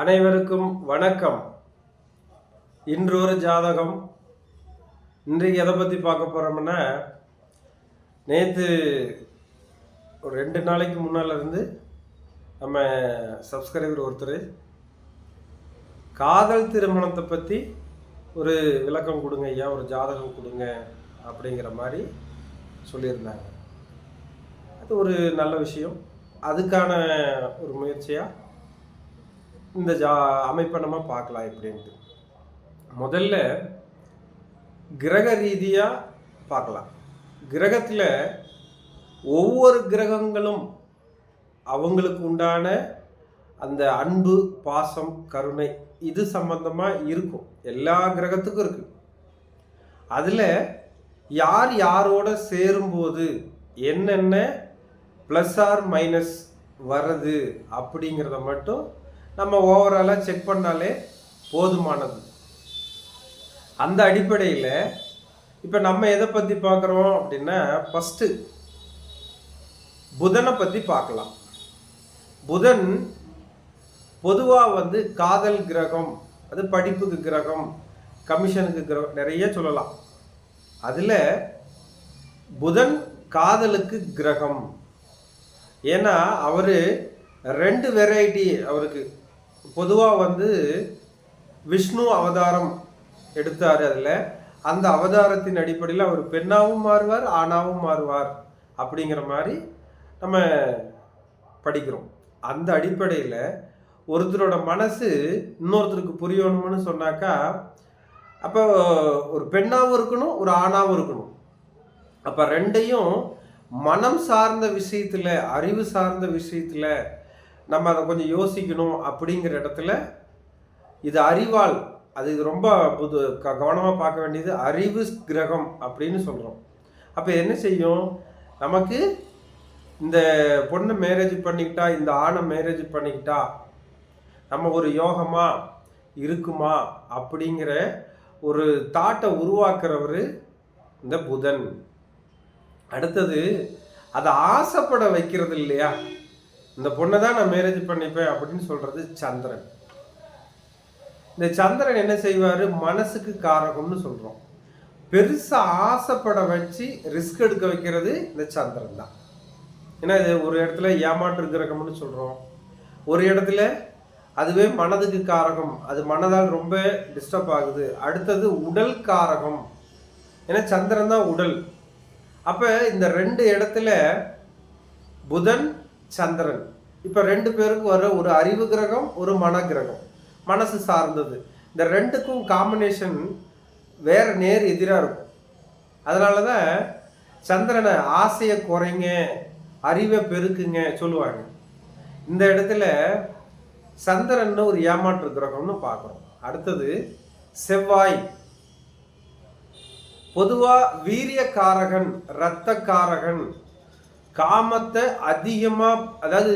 அனைவருக்கும் வணக்கம். இன்றொரு ஜாதகம். இன்றைக்கு எதை பற்றி பார்க்க போகிறோம்னா நேற்று ஒரு ரெண்டு நாளைக்கு முன்னால் இருந்து நம்ம சப்ஸ்கிரைபர் ஒருத்தர் காதல் திருமணத்தை பற்றி ஒரு விளக்கம் கொடுங்க ஐயா ஒரு ஜாதகம் கொடுங்க அப்படிங்கிற மாதிரி சொல்லியிருந்தாங்க. அது ஒரு நல்ல விஷயம். அதுக்கான ஒரு முயற்சியாக இந்த ஜா அமைப்பை நம்ம பார்க்கலாம் எப்படின்ட்டு. முதல்ல கிரக ரீதியாக பார்க்கலாம். கிரகத்தில் ஒவ்வொரு கிரகங்களும் அவங்களுக்கு உண்டான அந்த அன்பு பாசம் கருணை இது சம்பந்தமாக இருக்கும். எல்லா கிரகத்துக்கும் இருக்கு. அதில் யார் யாரோட சேரும்போது என்னென்ன ப்ளஸ் ஆர் மைனஸ் வர்றது அப்படிங்கிறத மட்டும் நம்ம ஓவராலாக செக் பண்ணாலே போதுமானது. அந்த அடிப்படையில் இப்போ நம்ம எதை பற்றி பார்க்குறோம் அப்படின்னா ஃபஸ்ட்டு புதனை பற்றி பார்க்கலாம். புதன் பொதுவாக வந்து காதல் கிரகம் அது படிப்புக்கு கிரகம் கமிஷனுக்கு கிரகம் நிறைய சொல்லலாம். அதில் புதன் காதலுக்கு கிரகம். ஏன்னா அவர் ரெண்டு வெரைட்டி அவருக்கு பொதுவாக வந்து விஷ்ணு அவதாரம் எடுத்தார் அதில். அந்த அவதாரத்தின் அடிப்படையில் அவர் பெண்ணாகவும் மாறுவார் ஆணாகவும் மாறுவார் அப்படிங்கிற மாதிரி நம்ம படிக்கிறோம். அந்த அடிப்படையில் ஒருத்தரோட மனசு இன்னொருத்தருக்கு புரியணும்னு சொன்னாக்கா அப்போ ஒரு பெண்ணாகவும் இருக்கணும் ஒரு ஆணாகவும் இருக்கணும். அப்போ ரெண்டையும் மனம் சார்ந்த விஷயத்தில் அறிவு சார்ந்த விஷயத்தில் நம்ம அதை கொஞ்சம் யோசிக்கணும் அப்படிங்கிற இடத்துல இது அறிவால் அது இது ரொம்ப புது க கவனமாக பார்க்க வேண்டியது அறிவு கிரகம் அப்படின்னு சொல்கிறோம் அப்போ என்ன செய்யும்? நமக்கு இந்த பொண்ணை மேரேஜ் பண்ணிக்கிட்டா இந்த ஆணை மேரேஜ் பண்ணிக்கிட்டா நம்ம ஒரு யோகமா இருக்குமா அப்படிங்கிற ஒரு தாட்டை உருவாக்குறவர் இந்த புதன். அடுத்தது அதை ஆசைப்பட வைக்கிறது இல்லையா? இந்த பொண்ணை தான் நான் மேரேஜ் பண்ணிப்பேன் அப்படின்னு சொல்றது சந்திரன். இந்த சந்திரன் என்ன செய்வார்? மனசுக்கு காரகம்னு சொல்கிறோம் பெருசாக ஆசைப்பட வச்சு ரிஸ்க் எடுக்க வைக்கிறது இந்த சந்திரன் தான். ஏன்னா இது ஒரு இடத்துல ஏமாற்று கிரகம்னு சொல்கிறோம் ஒரு இடத்துல அதுவே மனதுக்கு காரகம். அது மனதால் ரொம்ப டிஸ்டர்ப் ஆகுது. அடுத்தது உடல் காரகம். ஏன்னா சந்திரன் தான் உடல். அப்போ இந்த ரெண்டு இடத்துல புதன் சந்திரன். இப்போ ரெண்டு பேருக்கு வர ஒரு அறிவு கிரகம் ஒரு மன கிரகம். மனசு சார்ந்தது. இந்த ரெண்டுக்கும் காம்பினேஷன் வேற நேர் எதிராக இருக்கும். அதனால தான் சந்திரனை ஆசையை குறைங்க அறிவை பெருக்குங்க சொல்லுவாங்க. இந்த இடத்துல சந்திரன் ஒரு ஏமாற்று கிரகம்னு பார்க்குறோம். அடுத்தது செவ்வாய். பொதுவாக வீரியக்காரகன் இரத்தக்காரகன் காமத்தை அதிகமாக அதாவது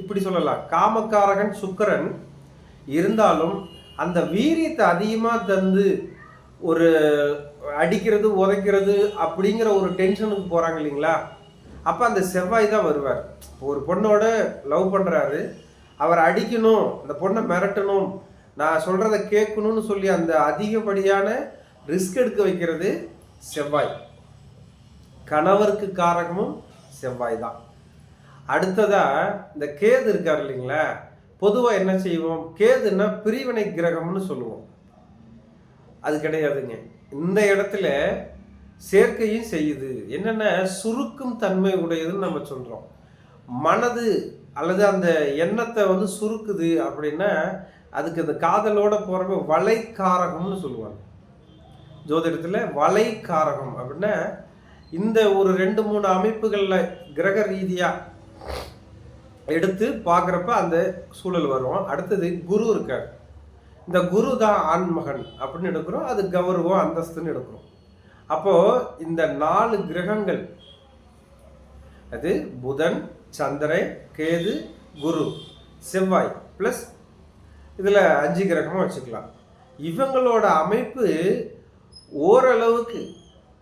இப்படி சொல்லலாம். காமக்காரகன் சுக்கரன் இருந்தாலும் அந்த வீரியத்தை அதிகமாக தந்து ஒரு அடிக்கிறது உதைக்கிறது அப்படிங்கிற ஒரு டென்ஷனுக்கு போகிறாங்க இல்லைங்களா? அப்போ அந்த செவ்வாய் தான் வருவார். இப்போ ஒரு பொண்ணோட லவ் பண்ணுறாரு அவர் அடிக்கணும் அந்த பொண்ணை மிரட்டணும் நான் சொல்கிறத கேட்கணும்னு சொல்லி அந்த அதிகப்படியான ரிஸ்க் எடுக்க வைக்கிறது செவ்வாய். கணவருக்கு காரகமும் செவ்வாய் தான். அடுத்ததாக இந்த கேது இருக்கார் இல்லைங்களா? பொதுவாக என்ன செய்வோம்? கேதுன்னா பிரிவினை கிரகம்னு சொல்லுவோம். அது கிடையாதுங்க. இந்த இடத்துல சேர்க்கையும் செய்யுது. என்னென்ன சுருக்கும் தன்மை உடையதுன்னு நம்ம சொல்கிறோம் மனது அல்லது அந்த எண்ணத்தை வந்து சுருக்குது அப்படின்னா அதுக்கு அந்த காதலோட போகிறப்ப வலைக்காரகம்னு சொல்லுவாங்க. ஜோதிடத்தில் வலைக்காரகம் அப்படின்னா இந்த ஒரு ரெண்டு மூணு அமைப்புகளில் கிரக ரீதியாக எடுத்து பார்க்குறப்ப அந்த சூழல் வரும். அடுத்தது குரு இருக்கார். இந்த குரு தான் ஆண்மகன் அப்படின்னு எடுக்கிறோம். அது கௌரவம் அந்தஸ்துன்னு எடுக்கிறோம். அப்போது இந்த நாலு கிரகங்கள் அது புதன் சந்திரன் கேது குரு செவ்வாய் ப்ளஸ் இதில் அஞ்சு கிரகமாக வச்சுக்கலாம். இவங்களோட அமைப்பு ஓரளவுக்கு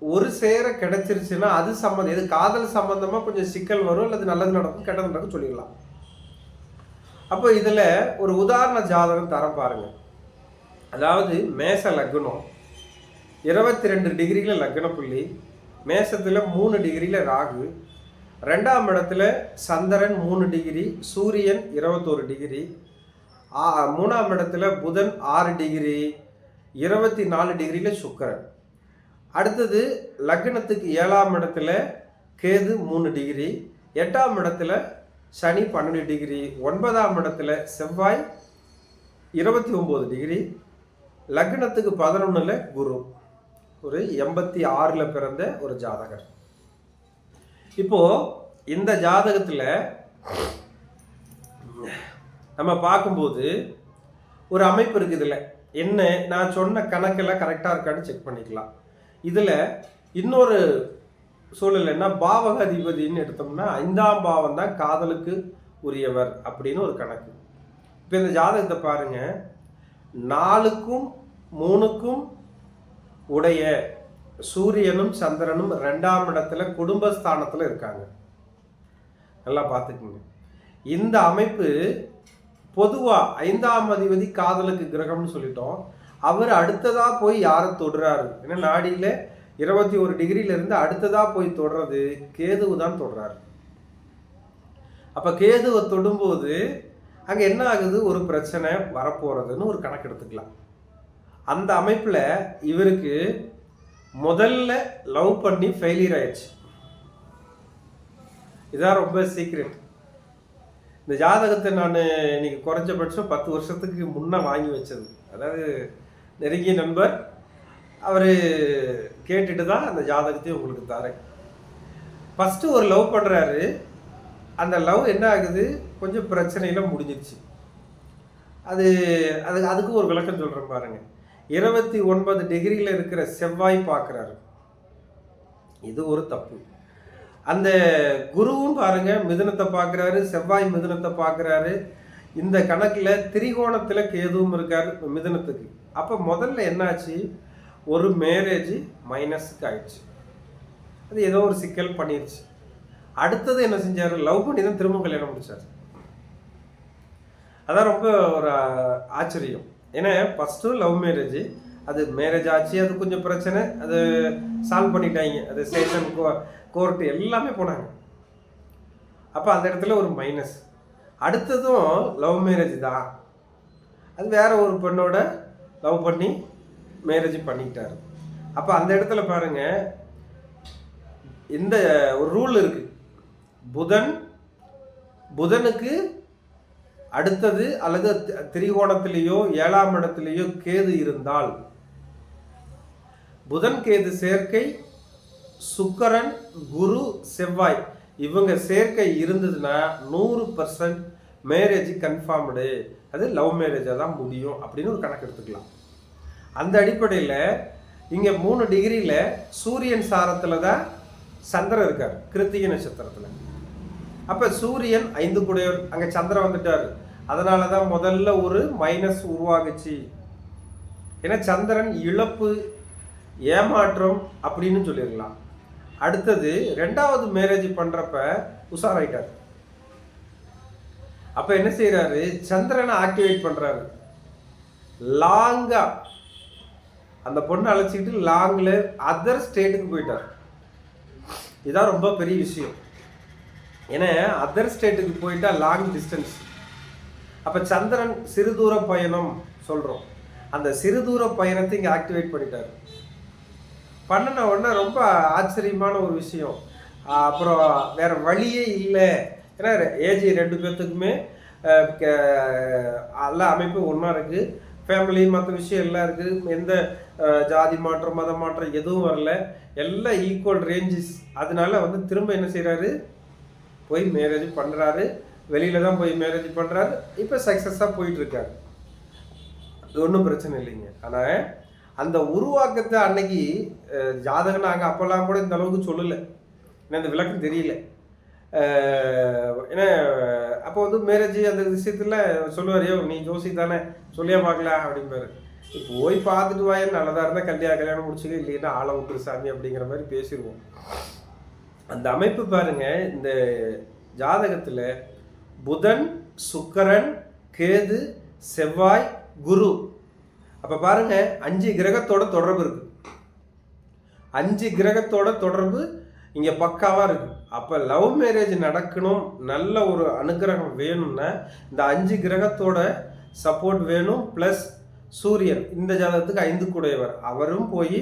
ஒரு சேர கிடைச்சிருச்சுன்னா அது சம்மந்தம் இது காதல் சம்பந்தமாக கொஞ்சம் சிக்கல் வரும் அல்லது நல்லது நடக்கும் கெட்டது நடக்கும் சொல்லிடலாம். அப்போ இதில் ஒரு உதாரண ஜாதகம் தரம் பாருங்க. அதாவது மேச லக்னம். இருபத்தி ரெண்டு டிகிரியில் லக்ன புள்ளி மேசத்தில் மூணு டிகிரியில் ராகு ரெண்டாம் இடத்துல சந்திரன் மூணு டிகிரி சூரியன் இருபத்தோரு டிகிரி ஆ- மூணாம் இடத்துல புதன் ஆறு டிகிரி இருபத்தி நாலு டிகிரியில் சுக்கரன். அடுத்தது லக்னத்துக்கு ஏழாம் இடத்துல கேது மூணு டிகிரி எட்டாம் இடத்துல சனி பன்னெண்டு டிகிரி ஒன்பதாம் இடத்துல செவ்வாய் இருபத்தி ஒம்பது டிகிரி லக்னத்துக்கு பதினொன்றில் குரு. ஒரு எண்பத்தி ஆறில் பிறந்த ஒரு ஜாதகர். இப்போது இந்த ஜாதகத்தில் நம்ம பார்க்கும்போது ஒரு அமைப்பு இருக்குது இல்லை. என்ன? நான் சொன்ன கணக்கெல்லாம் கரெக்டாக இருக்கான்னு செக் பண்ணிக்கலாம். இதில் இன்னொரு சூழல் என்ன? பாவக எடுத்தோம்னா ஐந்தாம் பாவம் தான் காதலுக்கு உரியவர் அப்படின்னு ஒரு கணக்கு. இப்போ இந்த ஜாதகத்தை பாருங்க. நாலுக்கும் மூணுக்கும் உடைய சூரியனும் சந்திரனும் ரெண்டாம் இடத்துல குடும்பஸ்தானத்தில் இருக்காங்க. நல்லா பார்த்துக்குங்க. இந்த அமைப்பு பொதுவாக ஐந்தாம் அதிபதி காதலுக்கு கிரகம்னு சொல்லிட்டோம். அவர் அடுத்ததா போய் யாரை தொடுறாரு? ஏன்னா நாடியில் இருபத்தி ஒரு டிகிரியிலிருந்து அடுத்ததா போய் தொடுறது கேதுவு தான் தொடுறாரு. அப்போ கேதுவை தொடும்போது அங்கே என்ன ஆகுது? ஒரு பிரச்சனை வரப்போகிறதுன்னு ஒரு கணக்கு எடுத்துக்கலாம். அந்த அமைப்பில் இவருக்கு முதல்ல லவ் பண்ணி ஃபெயிலியர் ஆயிடுச்சு. இதான் ரொம்ப சீக்ரெட். இந்த ஜாதகத்தை நான் இன்னைக்கு குறைஞ்சபட்சம் பத்து வருஷத்துக்கு முன்னே வாங்கி வச்சது. அதாவது நெருங்கிய நண்பர் அவர் கேட்டுட்டு தான் அந்த ஜாதகத்தையும் உங்களுக்கு தரேன். ஃபஸ்ட்டு ஒரு லவ் பண்ணுறாரு அந்த லவ் என்ன ஆகுது? கொஞ்சம் பிரச்சனையில் முடிஞ்சிருச்சு. அது அது அதுக்கு ஒரு விளக்கம் சொல்கிறேன் பாருங்க. இருபத்தி ஒன்பது டிகிரியில் இருக்கிற செவ்வாய் பார்க்குறாரு. இது ஒரு தப்பு. அந்த குருவும் பாருங்க மிதுனத்தை பார்க்குறாரு செவ்வாய் மிதுனத்தை பார்க்குறாரு. இந்த கணக்கில் திரிகோணத்தில் கேதுவும் இருக்கார் மிதுனத்துக்கு. அப்போ முதல்ல என்னாச்சு? ஒரு மேரேஜ் மைனஸுக்கு ஆயிடுச்சு. அது ஏதோ ஒரு சிக்கல் பண்ணிருச்சு. அடுத்தது என்ன செஞ்சார்? லவ் பண்ணி தான் திரும்ப கல்யாணம் முடிச்சார். அதான் ரொம்ப ஒரு ஆச்சரியம். ஏன்னா ஃபஸ்ட்டு லவ் மேரேஜ் அது மேரேஜ் ஆச்சு அது கொஞ்சம் பிரச்சனை அது சால்வ் பண்ணிட்டாங்க. அது ஸ்டேஷன் கோர்ட்டு எல்லாமே போனாங்க. அப்போ அந்த இடத்துல ஒரு மைனஸ் அடுத்ததும் லவ் மேரேஜ் தான். அது வேற ஒரு பெண்ணோட லவ் பண்ணி மேரேஜ் பண்ணிக்கிட்டாரு. அப்போ அந்த இடத்துல பாருங்க இந்த ஒரு ரூல் இருக்கு. புதன் புதனுக்கு அடுத்தது அல்லது திரிகோணத்திலேயோ ஏழாம் இடத்திலேயோ கேது இருந்தால் புதன் கேது சேர்க்கை சுக்கரன் குரு செவ்வாய் இவங்க சேர்க்கை இருந்ததுன்னா நூறு பர்சன்ட் மேரேஜ் கன்ஃபார்ம்டு அது லவ் மேரேஜாக தான் முடியும் அப்படின்னு ஒரு கணக்கு எடுத்துக்கலாம். அந்த அடிப்படையில் இங்கே மூணு டிகிரியில் சூரியன் சாரத்தில் தான் சந்திரன் இருக்கார் கிருத்திகை நட்சத்திரத்தில். அப்போ சூரியன் ஐந்து கூடையவர் அங்கே சந்திரன் வந்துட்டார். அதனால தான் முதல்ல ஒரு மைனஸ் உருவாகுச்சு. ஏன்னா சந்திரன் இழப்பு ஏமாற்றம் அப்படின்னு சொல்லிடலாம் அடுத்தது ரெண்டாவது மேரேஜ் பண்ணுறப்ப உஷாராயிட்டார். அப்போ என்ன செய்கிறாரு சந்திரனை ஆக்டிவேட் பண்ணுறாரு லாங்கா அந்த பொண்ணை அழைச்சிக்கிட்டு லாங்கில் அதர் ஸ்டேட்டுக்கு போயிட்டார். இதான் ரொம்ப பெரிய விஷயம். ஏன்னா அதர் ஸ்டேட்டுக்கு போயிட்டா லாங் டிஸ்டன்ஸ் அப்போ சந்திரன் சிறுதூர பயணம் சொல்கிறோம் அந்த சிறுதூர பயணத்தை இங்கே ஆக்டிவேட் பண்ணிட்டார். பண்ணின உடனே ரொம்ப ஆச்சரியமான ஒரு விஷயம். அப்புறம் வேற வழியே இல்லை. ஏன்னா ஏஜ் ரெண்டு பேர்த்துக்குமே எல்லா அமைப்பும் ஒன்றா இருக்குது ஃபேமிலி மற்ற விஷயம் எல்லாம் இருக்குது எந்த ஜாதி மாற்றம் மத மாற்றம் எதுவும் வரல. எல்லாம் ஈக்குவல் ரேஞ்சஸ் அதனால வந்து திரும்ப என்ன செய்கிறாரு போய் மேரேஜ் பண்ணுறாரு வெளியில தான் போய் மேரேஜ் பண்ணுறாரு இப்போ சக்ஸஸாக போயிட்டுருக்காரு அது ஒன்றும் பிரச்சனை இல்லைங்க. ஆனால் அந்த உருவாக்கத்தை அன்னைக்கு ஜாதகம் நாங்கள் அப்போல்லாம் கூட இந்த அளவுக்கு சொல்லலை. ஏன்னா இந்த விளக்கம் தெரியல. ஏன்னா அப்போ வந்து மேரேஜ் அந்த விஷயத்தில் சொல்லுவார் யோ நீ ஜோசி தானே சொல்லியே பார்க்கலாம் அப்படிம்பாரு. போய் பார்த்துட்டு வாயே நல்லதாக இருந்தால் கல்யாணம் கல்யாணம் முடிச்சுக்க இல்லைன்னா ஆளை விட்டுரு சாமி அப்படிங்கிற மாதிரி பேசிடுவோம் அந்த அமைப்பு பாருங்க இந்த ஜாதகத்தில் புதன் சுக்கரன் கேது செவ்வாய் குரு. அப்போ பாருங்க அஞ்சு கிரகத்தோட தொடர்பு இருக்கு. அஞ்சு கிரகத்தோட தொடர்பு இங்கே பக்காவாக இருக்குது அப்போ லவ் மேரேஜ் நடக்கணும் நல்ல ஒரு அனுகிரகம் வேணும்னா இந்த அஞ்சு கிரகத்தோட சப்போர்ட் வேணும் ப்ளஸ் சூரியன். இந்த ஜாதகத்துக்கு ஐந்து கூடையவர். அவரும் போய்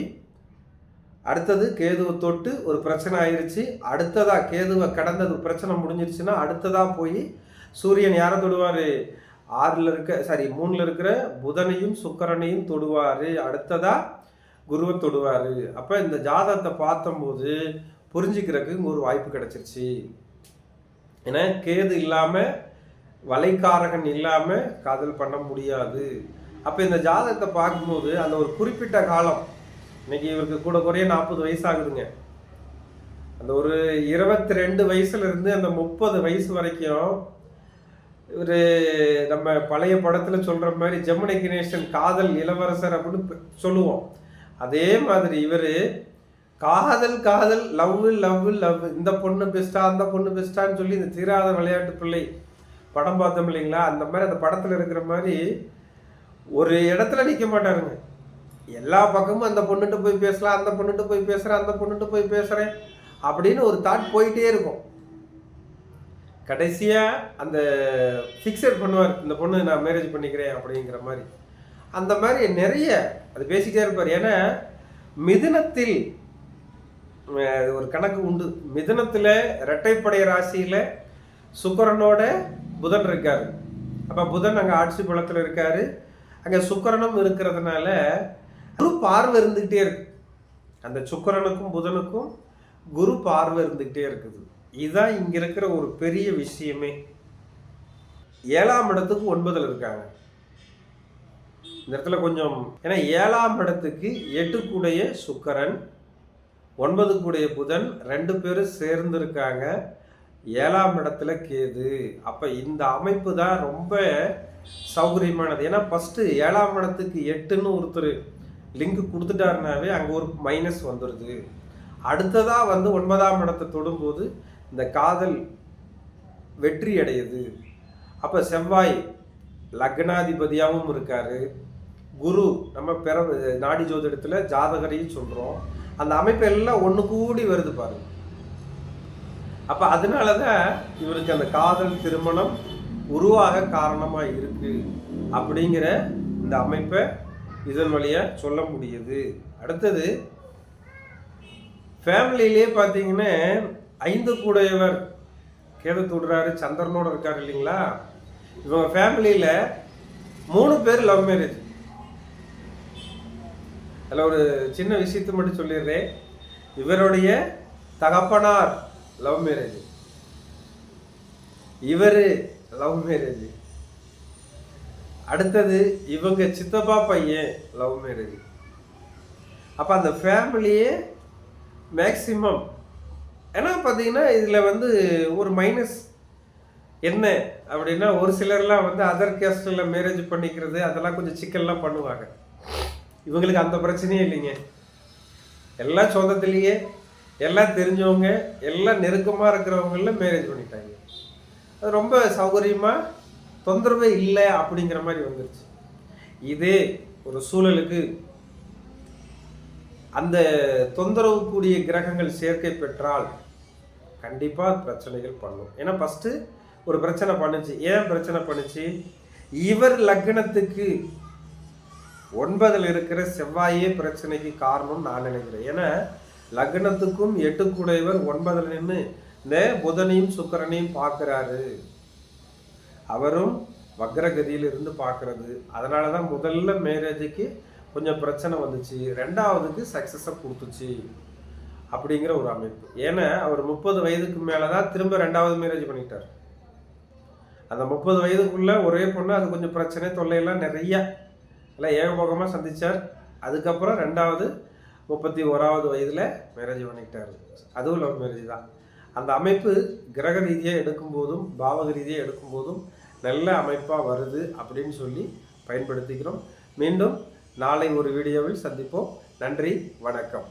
அடுத்தது கேதுவை தொட்டு ஒரு பிரச்சனை ஆயிடுச்சு அடுத்ததாக கேதுவை கடந்தது பிரச்சனை முடிஞ்சிருச்சுன்னா அடுத்ததாக போய் சூரியன் யாரை தொடுவார்? ஆறில் இருக்க சாரி மூணில் இருக்கிற புதனையும் சுக்கரனையும் தொடுவார். அடுத்ததாக குருவை தொடுவார். அப்போ இந்த ஜாதகத்தை பார்த்தம்போது புரிஞ்சுக்கிறதுக்கு ஒரு வாய்ப்பு கிடைச்சிருச்சு. ஏன்னா கேது இல்லாமல் வலைக்காரகன் இல்லாமல் காதல் பண்ண முடியாது. அப்போ இந்த ஜாதகத்தை பார்க்கும்போது அந்த ஒரு குறிப்பிட்ட காலம் இன்னைக்கு இவருக்கு கூட குறைய நாற்பது வயசு ஆகுதுங்க. அந்த ஒரு இருபத்தி ரெண்டு வயசுலேருந்து அந்த முப்பது வயசு வரைக்கும் இவர் நம்ம பழைய படத்தில் சொல்கிற மாதிரி ஜெமினி கணேசன் காதல் இளவரசர் அப்படின்னு சொல்லுவோம். அதே மாதிரி இவர் காதல் காதல் லவ் லவ் லவ் இந்த பொண்ணு பெஸ்டா அந்த பொண்ணு பெஸ்டான்னு சொல்லி இந்த தீராத விளையாட்டு பிள்ளை படம் பார்த்தோம் இல்லைங்களா? அந்த மாதிரி அந்த படத்தில் இருக்கிற மாதிரி ஒரு இடத்துல நிற்க மாட்டாருங்க எல்லா பக்கமும் அந்த பொண்ணுகிட்ட போய் பேசலாம் அந்த பொண்ணுகிட்ட போய் பேசுகிறேன் அந்த பொண்ணுகிட்ட போய் பேசுகிறேன் அப்படின்னு ஒரு தாட் போயிட்டே இருக்கும். கடைசியாக அந்த ஃபிக்ஸட் பண்ணுவார் இந்த பொண்ணு நான் மேரேஜ் பண்ணிக்கிறேன் அப்படிங்கிற மாதிரி. அந்த மாதிரி நிறைய அது பேசிக்கிட்டே இருப்பார். ஏன்னா மிதுனத்தில் ஒரு கணக்கு உண்டு. மிதனத்தில் இரட்டைப்படை ராசியில் சுக்கரனோட புதன் இருக்கார். அப்போ புதன் அங்கே ஆட்சி குளத்தில் இருக்கார். அங்கே சுக்கரனும் இருக்கிறதுனால குரு பார்வை இருந்துக்கிட்டே இருக்கு. அந்த சுக்கரனுக்கும் புதனுக்கும் குரு பார்வை இருந்துக்கிட்டே இருக்குது. இதுதான் இங்கே இருக்கிற ஒரு பெரிய விஷயமே. ஏழாம் இடத்துக்கு ஒன்பதில் இருக்காங்க. இந்த இடத்துல கொஞ்சம் ஏன்னா ஏழாம் இடத்துக்கு எட்டுக்குடைய சுக்கரன் ஒன்பது கூடிய புதன் ரெண்டு பேரும் சேர்ந்துருக்காங்க. ஏழாம் இடத்துல கேது. அப்போ இந்த அமைப்பு தான் ரொம்ப சௌகரியமானது. ஏன்னா ஃபஸ்ட்டு ஏழாம் இடத்துக்கு எட்டுன்னு ஒருத்தர் லிங்க் கொடுத்துட்டாருனாவே அங்கே ஒரு மைனஸ் வந்துடுது அடுத்ததாக வந்து ஒன்பதாம் இடத்தை தொடும்போது இந்த காதல் வெற்றி அடையுது அப்போ செவ்வாய் லக்னாதிபதியாகவும் இருக்கார். குரு நம்ம பிற நாடி ஜோதிடத்தில் ஜாதகரையும் சொல்கிறோம் அந்த அமைப்பு எல்லாம் ஒன்று கூடி வருது பாருங்க. அப்போ அதனால தான் இவருக்கு அந்த காதல் திருமணம் உருவாக காரணமாக இருக்குது அப்படிங்கிற இந்த அமைப்பை இதன் வழியாக சொல்ல முடியுது. அடுத்தது ஃபேமிலியிலே பார்த்தீங்கன்னா ஐந்து கூடையவர் கேது தொடுறாரு சந்திரனோட இருக்கார் இல்லைங்களா? இவங்க ஃபேமிலியில் மூணு பேர் லவ் மேரேஜ் அதில் ஒரு சின்ன விஷயத்தை மட்டும் சொல்லிடுறேன். இவருடைய தகப்பனார் லவ் மேரேஜ். இவர் லவ் மேரேஜ். அடுத்தது இவங்க சித்தப்பா பையன் லவ் மேரேஜ். அப்போ அந்த ஃபேமிலியே மேக்சிமம். ஏன்னா பார்த்தீங்கன்னா இதில் வந்து ஒரு மைனஸ் என்ன அப்படின்னா ஒரு சிலர்லாம் வந்து அதர் கேஸ்டில் மேரேஜ் பண்ணிக்கிறது அதெல்லாம் கொஞ்சம் சிக்கல்லாம் பண்ணுவாங்க. இவங்களுக்கு அந்த பிரச்சனையே இல்லைங்க. எல்லாம் சொந்தத்திலேயே எல்லாம் தெரிஞ்சவங்க எல்லாம் நெருக்கமாக இருக்கிறவங்கள மேரேஜ் பண்ணிட்டாங்க. அது ரொம்ப சௌகரியமாக தொந்தரவு இல்லை அப்படிங்கிற மாதிரி வந்துருச்சு. இதே ஒரு சூழலுக்கு அந்த தொந்தரவு கூடிய கிரகங்கள் சேர்க்கை பெற்றால் கண்டிப்பாக பிரச்சனைகள் பண்ணும். ஏன்னா ஃபஸ்ட்டு ஒரு பிரச்சனை பண்ணுச்சு. ஏன் பிரச்சனை பண்ணுச்சு? இவர் லக்னத்துக்கு ஒன்பதில் இருக்கிற செவ்வாயே பிரச்சனைக்கு காரணம்னு நான் நினைக்கிறேன். ஏன்னா லக்னத்துக்கும் எட்டுக்குடையவர் ஒன்பதில் நின்று இந்த புதனையும் சுக்கரனையும் பார்க்குறாரு. அவரும் வக்ரகதியில் இருந்து பார்க்கறது. அதனால தான் முதல்ல மேரேஜுக்கு கொஞ்சம் பிரச்சனை வந்துச்சு. ரெண்டாவதுக்கு சக்ஸஸை கொடுத்துச்சு. அப்படிங்கிற ஒரு அமைப்பு. ஏன்னா அவர் முப்பது வயதுக்கு மேலே தான் திரும்ப ரெண்டாவது மேரேஜ் பண்ணிட்டார். அந்த முப்பது வயதுக்குள்ளே ஒரே பொண்ணு அது கொஞ்சம் பிரச்சனை தொல்லையெல்லாம் நிறைய எல்லாம் ஏகபோகமாக சந்தித்தார் அதுக்கப்புறம் ரெண்டாவது முப்பத்தி ஓராவது வயதில் மேரேஜ் பண்ணிக்கிட்டார். அதுவும் லவ் மேரேஜ் தான். அந்த அமைப்பு கிரக ரீதியாக எடுக்கும்போதும் பாவக ரீதியாக எடுக்கும்போதும் நல்ல அமைப்பாக வருது அப்படின்னு சொல்லி பயன்படுத்திக்கிறோம். மீண்டும் நாளை ஒரு வீடியோவில் சந்திப்போம். நன்றி வணக்கம்.